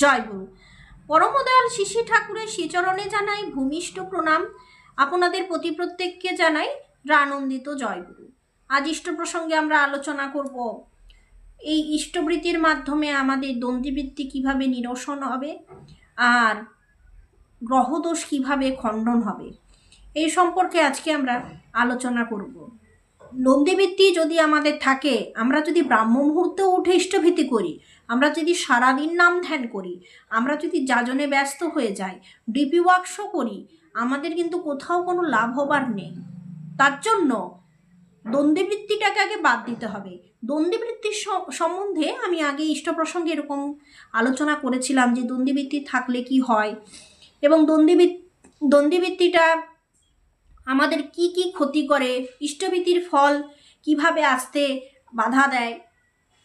জয় গুরু। পরমদয়াল শিশি ঠাকুরের শ্রীচরণে জানাই ভূমিষ্ঠ প্রণাম। আপনাদের প্রতি প্রত্যেককে জানাই আনন্দিত জয়গুরু আজ ইষ্ট প্রসঙ্গে আমরা আলোচনা করব, এই ইষ্টবৃত্তির মাধ্যমে আমাদের দ্বন্দ্ববৃত্তি কীভাবে নিরসন হবে আর গ্রহদোষ কীভাবে খণ্ডন হবে, এই সম্পর্কে আজকে আমরা আলোচনা করব। নন্দীবৃত্তি যদি আমাদের থাকে, আমরা যদি ব্রাহ্ম মুহূর্তে উঠে ইষ্টভীতি করি আমরা যদি সারাদিন নাম ধ্যান করি, আমরা যদি যাজনে ব্যস্ত হয়ে যাই, ডিপি ওয়ার্কশও করি, আমাদের কিন্তু কোথাও কোনো লাভ হবার নেই। তার জন্য দ্বন্দ্ববৃত্তিটাকে আগে বাদ দিতে হবে। দ্বন্দ্ববৃত্তির সম্বন্ধে আমি আগে ইষ্ট প্রসঙ্গে এরকম আলোচনা করেছিলাম যে দ্বন্দ্ববৃত্তি থাকলে কি হয় এবং দ্বন্দ্ববৃত্তি, দ্বন্দ্ববৃত্তিটা আমাদের কি কি ক্ষতি করে, ইষ্টবৃত্তির ফল কীভাবে আসতে বাধা দেয়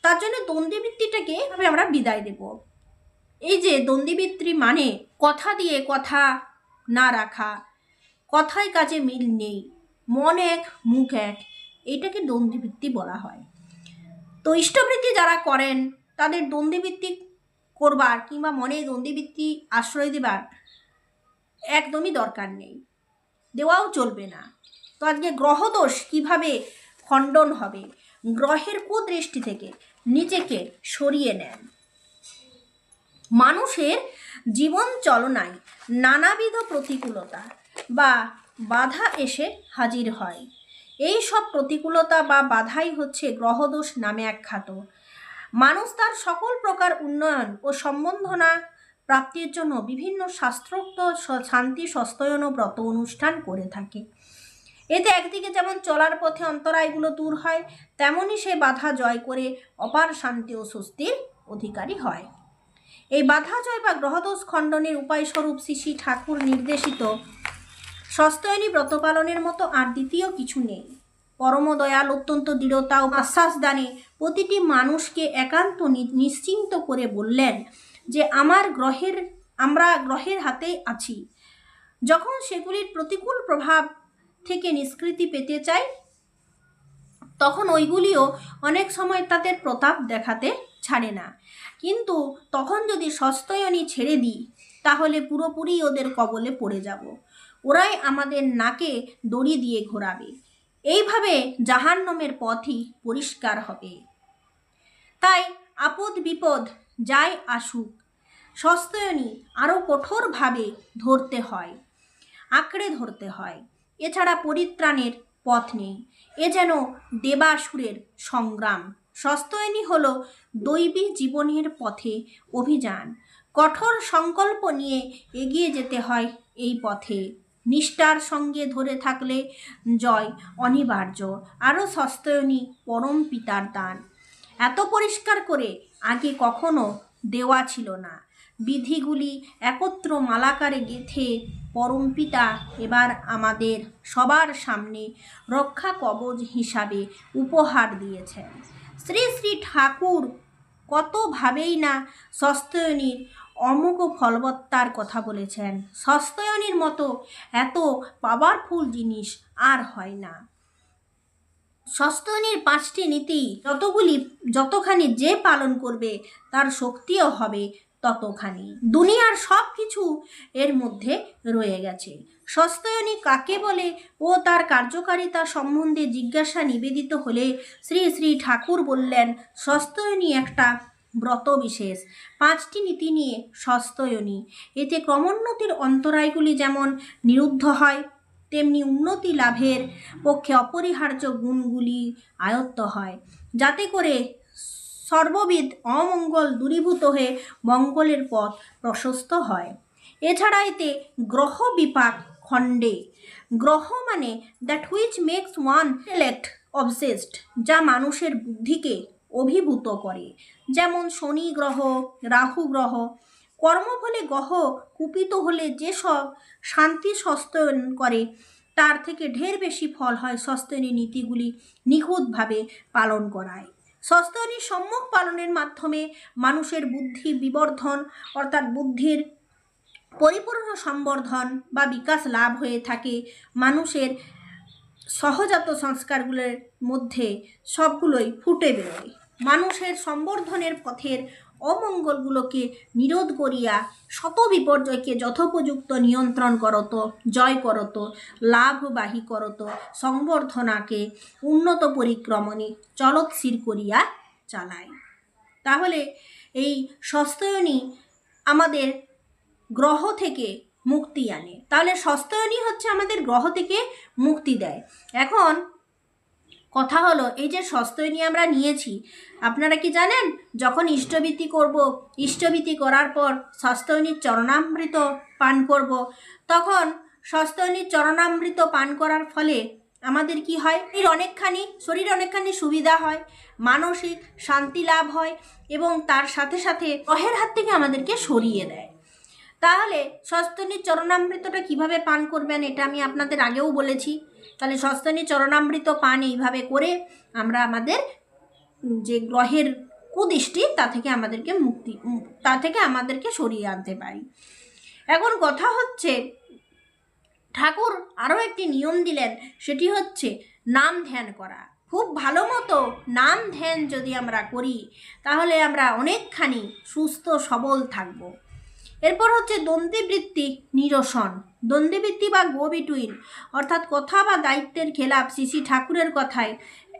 তার জন্য দ্বন্দ্ববৃত্তিটাকে এভাবে আমরা বিদায় দেব। এই যে দ্বন্দ্ববৃত্তি মানে কথা দিয়ে কথা না রাখা, কথায় কাজে মিল নেই, মন এক, মুখ এক, এটাকে দ্বন্দ্ববৃত্তি বলা হয়। তো ইষ্টবৃত্তি যারা করেন, তাদের দ্বন্দ্ববৃত্তি করবার কিংবা মনে দ্বন্দ্ববৃত্তি আশ্রয় দেবার একদমই দরকার নেই। দেওয়াও চলবে না। তো আজকে গ্রহদোষ কীভাবে খণ্ডন হবে? গ্রহের কুদৃষ্টি থেকে নিজেকে সরিয়ে নেন। মানুষের জীবন চলনায় নানাবিধ প্রতিকূলতা বা বাধা এসে হাজির হয়। এই সব প্রতিকূলতা বা বাধাই হচ্ছে গ্রহদোষ নামে একখ্যাত মানুষ তার সকল প্রকার উন্নয়ন ও সম্বন্ধনা প্রাপ্তির জন্য বিভিন্ন শাস্ত্রোক্ত শান্তি, সস্তয়ন ব্রত অনুষ্ঠান করে থাকে। এতে একদিকে যেমন চলার পথে অন্তরায়গুলো দূর হয় তেমনই সে বাধা জয় করে অপার শান্তি ও স্বস্তির অধিকারী হয়। এই বাধা জয় বা গ্রহদোষ খণ্ডনের উপায়স্বরূপ শ্রী ঠাকুর নির্দেশিত। সস্তয়নী ব্রত পালনের মতো আর দ্বিতীয় কিছু নেই। পরমদয়াল অত্যন্ত দৃঢ়তা ও আশ্বাস দানে প্রতিটি মানুষকে একান্ত নিশ্চিন্ত করে বললেন যে আমার গ্রহের, আমরা গ্রহের হাতেই আছি। যখন সেগুলির প্রতিকূল প্রভাব থেকে নিষ্কৃতি পেতে চাই। তখন ওইগুলিও অনেক সময় তাদের প্রতাপ দেখাতে ছাড়ে না। কিন্তু তখন যদি সস্তয়নী ছেড়ে দিই, তাহলে পুরোপুরি ওদের কবলে পড়ে যাব। ওরাই আমাদের নাকে দড়ি দিয়ে ঘোরাবে। এইভাবে জাহান্নমের পথই পরিষ্কার হবে। তাই আপদ বিপদ যাই আসুক, সস্তয়নী আরও কঠোরভাবে ধরতে হয়, আঁকড়ে ধরতে হয়। এছাড়া পরিত্রাণের পথ নেই। এ যেন দেবাসুরের সংগ্রাম। সস্তয়নী হল দৈবী জীবনের পথে অভিযান। কঠোর সংকল্প নিয়ে এগিয়ে যেতে হয় এই পথে। নিষ্ঠার সঙ্গে ধরে থাকলে জয় অনিবার্য। আরও সস্তয়নী পরম পিতার দান। এত পরিষ্কার করে আগে কখনো দেওয়া ছিল না। বিধিগুলি একত্র মালাকারে গেথে পরমপিতা এবার আমাদের সবার সামনে রক্ষা কবচ হিসাবে উপহার দিয়েছেন। শ্রী শ্রী ঠাকুর কতভাবেই না সস্তয়নীর অমুক ফলবত্তার কথা বলেছেন। সস্তয়নীর মতো এত পাওয়ারফুল জিনিস আর হয় না। সস্তয়নীর পাঁচটি নীতি, যতগুলি, যতখানি যে পালন করবে, তার শক্তিও হবে ততখানি। দুনিয়ার সব কিছু এর মধ্যে রয়ে গেছে। সস্তয়নী কাকে বলে ও তার কার্যকারিতা সম্বন্ধে জিজ্ঞাসা নিবেদিত হলে শ্রী শ্রী ঠাকুর বললেন, সস্তয়নী একটা ব্রত বিশেষ পাঁচটি নীতি নিয়ে সস্তয়নী। এতে ক্রমোন্নতির অন্তরায়গুলি যেমন নিরুদ্ধ হয়, তেমনি উন্নতি লাভের পক্ষে অপরিহার্য গুণগুলি আয়ত্ত হয়। যাতে করে সর্ববিধ অমঙ্গল দূরীভূত হয়ে মঙ্গলের পথ প্রশস্ত হয়। এছাড়া এতে গ্রহ বিপাক খণ্ডে। গ্রহ মানে that which makes one elect obsessed যা মানুষের বুদ্ধিকে অভিভূত করে। যেমন শনি গ্রহ, রাহু গ্রহ। কর্মফলে গ্রহ কুপিত হলে যেসব শান্তি সস্তয়ন করে, তার থেকে ঢের বেশি ফল হয় সস্তনী নীতিগুলি নিখুঁতভাবে পালন করায়। সস্তনী সম্যক পালনের মাধ্যমে মানুষের বুদ্ধি বিবর্ধন, অর্থাৎ বুদ্ধির পরিপূর্ণ সম্বর্ধন বা বিকাশ লাভ হয়ে থাকে মানুষের সহজাত সংস্কারগুলোর মধ্যে সবগুলোই ফুটে বেরোয়। মানুষের সম্বর্ধনের পথের অমঙ্গলগুলোকে নিরোধ করিয়া শত বিপর্যয়কে যথোপযুক্ত নিয়ন্ত্রণ করত, জয় করত, লাভবাহী করত, সংবর্ধনাকে উন্নত পরিক্রমণে চলৎস্থির করিয়া চালায়। তাহলে এই সস্তয়নী আমাদের গ্রহ থেকে মুক্তি আনে। তাহলে সস্তয়নী হচ্ছে আমাদের গ্রহ থেকে মুক্তি দেয়। এখন কথা হলো, এই যে সস্তয়নী আমরা নিয়েছি, আপনারা কি জানেন? যখন ইষ্টবীতি করব ইষ্টবীতি করার পর সস্তয়নীর চরণামৃত পান করব। তখন সস্তয়নীর চরণামৃত পান করার ফলে আমাদের কি হয়? এর অনেকখানি, শরীর অনেকখানি সুবিধা হয়, মানসিক শান্তি লাভ হয় এবং তার সাথে সাথে গ্রহের হাত থেকে আমাদেরকে সরিয়ে দেয়। তাহলে সস্তনীর চরণামৃতটা কীভাবে পান করবেন এটা আমি আপনাদের আগেও বলেছি। তাহলে সস্তনী চরণামৃত পান এইভাবে করে আমরা আমাদের যে গ্রহের কুদৃষ্টি তা থেকে আমাদেরকে মুক্তি, তা থেকে আমাদেরকে সরিয়ে আনতে পারি। এখন কথা হচ্ছে, ঠাকুর আরও একটি নিয়ম দিলেন, সেটি হচ্ছে নাম ধ্যান করা। খুব ভালো মতো নাম ধ্যান যদি আমরা করি, তাহলে আমরা অনেকখানি সুস্থ সবল থাকব। এরপর হচ্ছে দন্তিবৃত্তি নিরসন। দন্দিবৃত্তি বা গো বিটুইন অর্থাৎ কথা বা দায়িত্বের খেলাপ শ্রী ঠাকুরের কথায়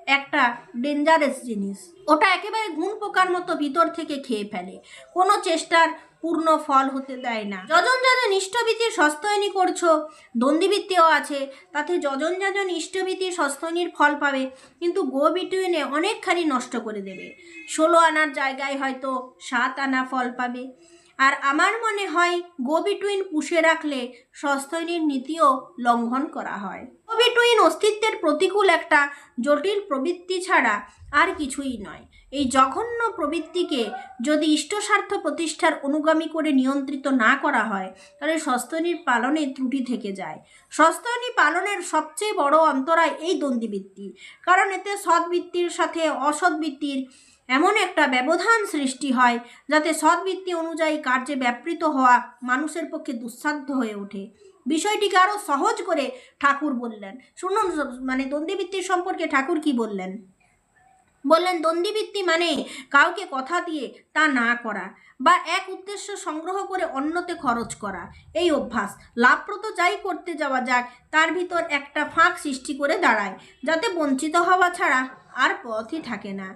একটা ডেঞ্জারাস জিনিস। ওটা একেবারে গুণ পোকার মতো ভিতর থেকে খেয়ে ফেলে। কোনো চেষ্টার পূর্ণ ফল হতে দেয় না। যজন যাজন ইষ্টভীতির সস্তয়নী করছ দন্দিবৃত্তিও আছে, তাতে যজন যাজন ইষ্টভীতির সস্তয়নীর ফল পাবে, কিন্তু গো বিটুইনে অনেকখানি নষ্ট করে দেবে। ষোলো আনার জায়গায় হয়তো সাত আনা ফল পাবে। আর আমার মনে হয় গো বিটুইন পুষে রাখলে সস্তয়নীর নীতিও লঙ্ঘন করা হয়। গো বিটুইন অস্তিত্বের প্রতিকূল একটা জটিল প্রবৃত্তি ছাড়া আর কিছুই নয়। এই জঘন্য প্রবৃত্তিকে যদি ইষ্টস্বার্থ প্রতিষ্ঠার অনুগামী করে নিয়ন্ত্রিত না করা হয়, তাহলে সস্তনীর পালনে ত্রুটি থেকে যায়। সস্তনী পালনের সবচেয়ে বড় অন্তরায় এই দ্বন্দ্ববৃত্তি। কারণ এতে সদ্বৃত্তির সাথে অসদ্বৃত্তির এমন একটা ব্যবধান সৃষ্টি হয় যাতে সদ্বৃত্তি অনুযায়ী কার্যে ব্যাপৃত হওয়া মানুষের পক্ষে দুঃসাধ্য হয়ে ওঠে। বিষয়টিকে আরও সহজ করে ঠাকুর বললেন। শুনুন মানে দ্বন্দ্ববৃত্তির সম্পর্কে ঠাকুর কি বললেন? বললেন, দ্বন্দ্ববৃত্তি মানে কাউকে কথা দিয়ে তা না করা বা এক উদ্দেশ্য সংগ্রহ করে অন্যতে খরচ করা। এই অভ্যাস। লাভপ্রদ যাই করতে যাওয়া যাক, তার ভিতর একটা ফাঁক সৃষ্টি করে দাঁড়ায়, যাতে বঞ্চিত হওয়া ছাড়া আর পথই থাকে না।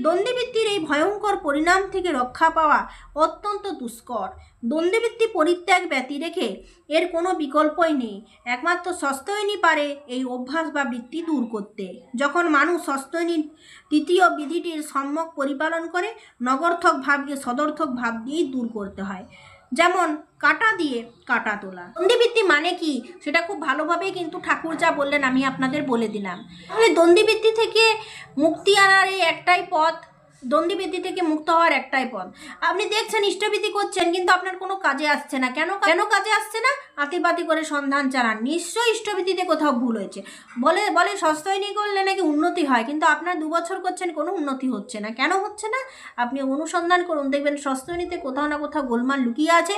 দ্বন্দ্ববৃত্তির এই ভয়ঙ্কর পরিণাম থেকে রক্ষা পাওয়া অত্যন্ত দুষ্কর। দ্বন্দ্বীবৃত্তি পরিত্যাগ ব্যতি রেখে এর কোনো বিকল্পই নেই। একমাত্র সস্তয়নী পারে এই অভ্যাস বা বৃত্তি দূর করতে। যখন মানুষ সস্তয়নীর তৃতীয় বিধিটির সম্যক পরিপালন করে, নগর্থক ভাবকে সদর্থক ভাব দিয়েই দূর করতে হয়। যেমন কাটা দিয়ে কাটা তোলা। দন্দিবৃত্তি মানে কি? সেটা খুব ভালোভাবেই কিন্তু ঠাকুর যা বললেন আমি আপনাদের বলে দিলাম। তাহলে দন্দিবৃত্তি থেকে মুক্তি আনার এই একটাই পথ দ্বন্দ্ববৃত্তি থেকে মুক্ত হওয়ার একটাই পথ। আপনি দেখছেন ইষ্টবৃত্তি করছেন, কিন্তু আপনার কোনো কাজে আসছে না। কেন কেন কাজে আসছে না? আতিপাতি করে সন্ধান চালান। নিশ্চয়ই ইষ্টবৃত্তিতে কোথাও ভুল হয়েছে। বলে বলে সস্তয়নী করলে নাকি উন্নতি হয়, কিন্তু আপনার দু বছর করছেন, কোনো উন্নতি হচ্ছে না। কেন হচ্ছে না? আপনি অনুসন্ধান করুন, দেখবেন সস্তয়নীতে কোথাও না কোথাও গোলমাল লুকিয়ে আছে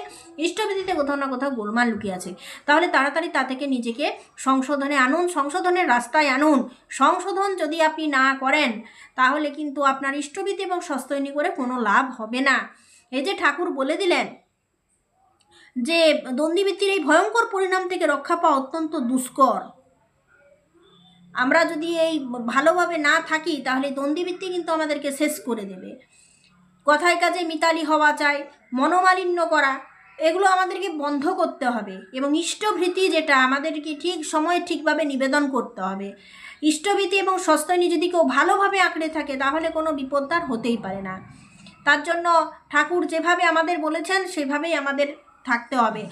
ইষ্টবৃত্তিতে কোথাও না কোথাও গোলমাল লুকিয়ে আছে। তাহলে তাড়াতাড়ি তা থেকে নিজেকে সংশোধনে আনুন, সংশোধনের রাস্তায় আনুন। সংশোধন যদি আপনি না করেন, তাহলে কিন্তু আপনার ইষ্টবৃত্তি এবং সস্তয়নী করে কোনো লাভ হবে না। এই যে ঠাকুর বলে দিলেন যে দ্বন্দ্ববৃত্তির এই ভয়ঙ্কর পরিণাম থেকে রক্ষা পাওয়া অত্যন্ত দুষ্কর। আমরা যদি এই ভালোভাবে না থাকি, তাহলে দ্বন্দ্ববৃত্তি কিন্তু আমাদেরকে শেষ করে দেবে। কথায় কাজে মিতালি হওয়া চাই মনোমালিন্য করা, এগুলো আমাদেরকে বন্ধ করতে হবে এবং ইষ্টভৃতি যেটা, আমাদেরকে ঠিক সময়ে ঠিকভাবে নিবেদন করতে হবে। ইষ্টভীতি এবং সস্তনী যদি কেউ ভালোভাবে আঁকড়ে থাকে, তাহলে কোনো বিপদ তার হতেই পারে না। তার জন্য ঠাকুর যেভাবে আমাদের বলেছেন, সেভাবেই আমাদের থাকতে হবে।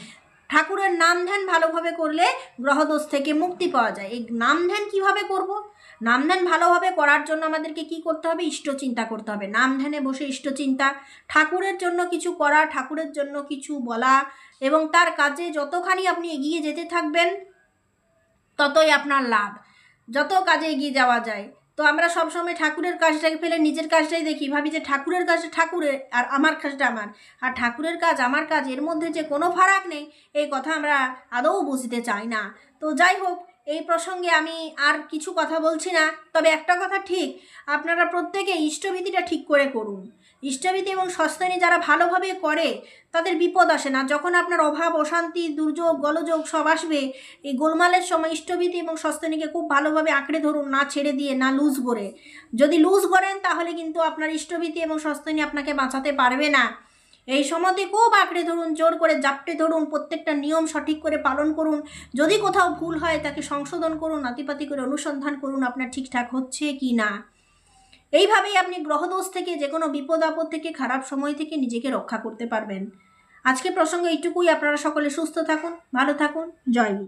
ঠাকুরের নাম ধ্যান ভালোভাবে করলে গ্রহদোষ থেকে মুক্তি পাওয়া যায়। এই নাম ধ্যান কীভাবে করব? নাম ধ্যান ভালোভাবে করার জন্য আমাদেরকে কি করতে হবে? ইষ্ট চিন্তা করতে হবে। নাম ধ্যানে বসে ইষ্ট চিন্তা ঠাকুরের জন্য কিছু করা, ঠাকুরের জন্য কিছু বলা এবং তার কাজে যতখানি আপনি এগিয়ে যেতে থাকবেন, ততই আপনার লাভ। যত কাজে এগিয়ে যাওয়া যায়। তো আমরা সবসময় ঠাকুরের কাজটাকে ফেলে নিজের কাজটাই দেখি। ভাবি যে ঠাকুরের কাজটা ঠাকুরের আর আমার কাজটা আমার। আর ঠাকুরের কাজ আমার কাজ, এর মধ্যে যে কোনো ফারাক নেই, এই কথা আমরা আদৌ বুঝতে চাই না। তো যাই হোক, এই প্রসঙ্গে আমি আর কিছু কথা বলছি না। তবে একটা কথা ঠিক, আপনারা প্রত্যেকে ইষ্টভীতিটা ঠিক করে করুন। ইষ্টবিধি এবং সস্তনী যারা ভালোভাবে করে, তাদের বিপদ আসে না। যখন আপনার অভাব, অশান্তি, দুর্যোগ, গলযোগ সব আসবে, এই গোলমালের সময় ইষ্টবিধি এবং সস্তনীকে খুব ভালোভাবে আঁকড়ে ধরুন, না ছেড়ে দিয়ে, না লুজ করে। যদি লুজ করেন, তাহলে কিন্তু আপনার ইষ্টবিধি এবং সস্তনী আপনাকে বাঁচাতে পারবে না। এই সময়তে খুব আঁকড়ে ধরুন, জোর করে জাপটে ধরুন, প্রত্যেকটা নিয়ম সঠিক করে পালন করুন। যদি কোথাও ভুল হয়, তাকে সংশোধন করুন নাতিপাতি করে অনুসন্ধান করুন, আপনার ঠিকঠাক হচ্ছে কি না এইভাবেই আপনি গ্রহদোষ থেকে যে কোনো বিপদ আপদ থেকে, খারাপ সময় থেকে নিজেকে রক্ষা করতে পারবেন। আজকে প্রসঙ্গে এইটুকুই। আপনারা সকলে সুস্থ থাকুন, ভালো থাকুন। জয়